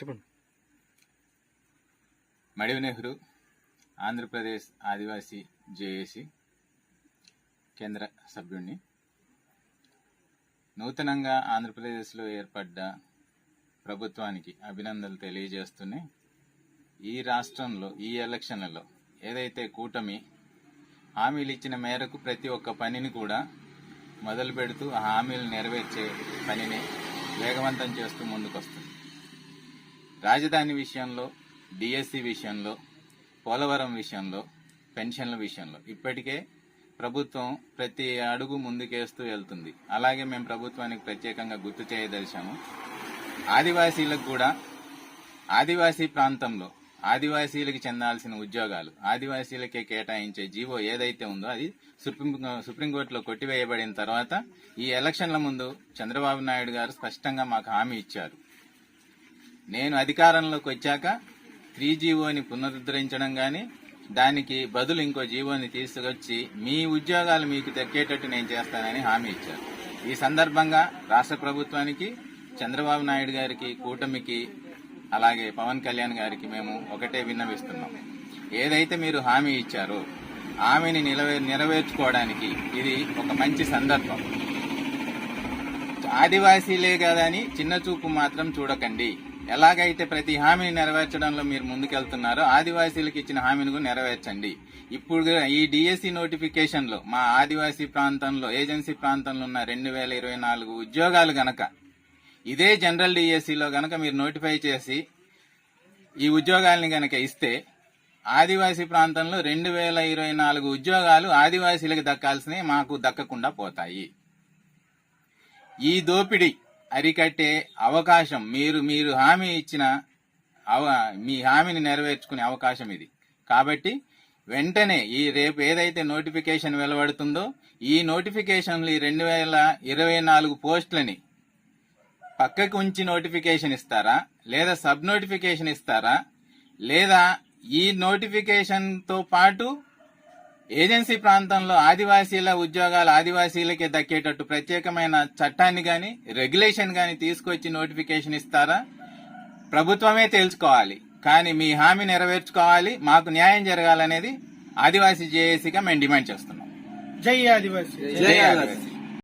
చెప్పండి. మడివి నెహ్రూ ఆంధ్రప్రదేశ్ ఆదివాసీ జేఏసీ కేంద్ర సభ్యుణ్ణి. నూతనంగా ఆంధ్రప్రదేశ్లో ఏర్పడ్డ ప్రభుత్వానికి అభినందనలు తెలియజేస్తూనే ఈ రాష్ట్రంలో ఈ ఎలక్షన్లలో ఏదైతే కూటమి హామీలు ఇచ్చిన మేరకు ప్రతి ఒక్క పనిని కూడా మొదలు పెడుతూ ఆ హామీలు నెరవేర్చే పనిని వేగవంతం చేస్తూ ముందుకొస్తుంది. రాజధాని విషయంలో డిఎస్సి విషయంలో పోలవరం విషయంలో పెన్షన్ల విషయంలో. ఇప్పటికే ప్రభుత్వం ప్రతి అడుగు ముందుకేస్తూ వెళ్తుంది. అలాగే మేము ప్రభుత్వానికి ప్రత్యేకంగా గుర్తు చేయదలిచాము. ఆదివాసీలకు కూడా ఆదివాసీ ప్రాంతంలో ఆదివాసీలకు చెందాల్సిన ఉద్యోగాలు ఆదివాసీలకే కేటాయించే జీవో ఏదైతే ఉందో అది సుప్రీం సుప్రీంకోర్టులో కొట్టివేయబడిన తర్వాత ఈ ఎలక్షన్ల ముందు చంద్రబాబు నాయుడు గారు స్పష్టంగా మాకు హామీ ఇచ్చారు. నేను అధికారంలోకి వచ్చాక త్రీ జీవోని పునరుద్ధరించడం కానీ దానికి బదులు ఇంకో జీవోని తీసుకొచ్చి మీ ఉద్యోగాలు మీకు దక్కేటట్టు నేను చేస్తానని హామీ ఇచ్చారు. ఈ సందర్భంగా రాష్ట్ర ప్రభుత్వానికి చంద్రబాబు నాయుడు గారికి కూటమికి అలాగే పవన్ కళ్యాణ్ గారికి మేము ఒకటే విన్నవిస్తున్నాం. ఏదైతే మీరు హామీ ఇచ్చారో హామీని నిలవే నెరవేర్చుకోవడానికి ఇది ఒక మంచి సందర్భం. ఆదివాసీలే కాదని చిన్న చూపు మాత్రం చూడకండి. ఎలాగైతే ప్రతి హామీని నెరవేర్చడంలో మీరు ముందుకెళ్తున్నారో ఆదివాసీలకు ఇచ్చిన హామీని కూడా నెరవేర్చండి. ఇప్పుడు ఈ డిఎస్సి నోటిఫికేషన్లో మా ఆదివాసీ ప్రాంతంలో ఏజెన్సీ ప్రాంతంలో ఉన్న రెండు వేల ఇరవై నాలుగు ఉద్యోగాలు గనక ఇదే జనరల్ డిఎస్సిలో గనక మీరు నోటిఫై చేసి ఈ ఉద్యోగాల్ని గనక ఇస్తే ఆదివాసీ ప్రాంతంలో రెండు వేల ఇరవై నాలుగు ఉద్యోగాలు ఆదివాసీలకు దక్కాల్సినవి మాకు దక్కకుండా పోతాయి. ఈ దోపిడీ అరికట్టే అవకాశం మీరు మీరు హామీ ఇచ్చిన అవ మీ హామీని నెరవేర్చుకునే అవకాశం ఇది. కాబట్టి వెంటనే ఈ రేపు ఏదైతే నోటిఫికేషన్ వెలువడుతుందో ఈ నోటిఫికేషన్లు ఈ రెండు వేల ఇరవై నాలుగు పోస్టులని పక్కకు ఉంచి నోటిఫికేషన్ ఇస్తారా? లేదా సబ్ నోటిఫికేషన్ ఇస్తారా? లేదా ఈ నోటిఫికేషన్తో పాటు ఏజెన్సీ ప్రాంతంలో ఆదివాసీల ఉద్యోగాలు ఆదివాసీలకే దక్కేటట్టు ప్రత్యేకమైన చట్టాన్ని గాని రెగ్యులేషన్ గాని తీసుకొచ్చి నోటిఫికేషన్ ఇస్తారా? ప్రభుత్వమే తేల్చుకోవాలి కానీ మీ హామీ నెరవేర్చుకోవాలి. మాకు న్యాయం జరగాలనేది ఆదివాసీ జేఏసీగా మేము డిమాండ్ చేస్తున్నాం. జై ఆదివాసీ. జై ఆదివాసీ.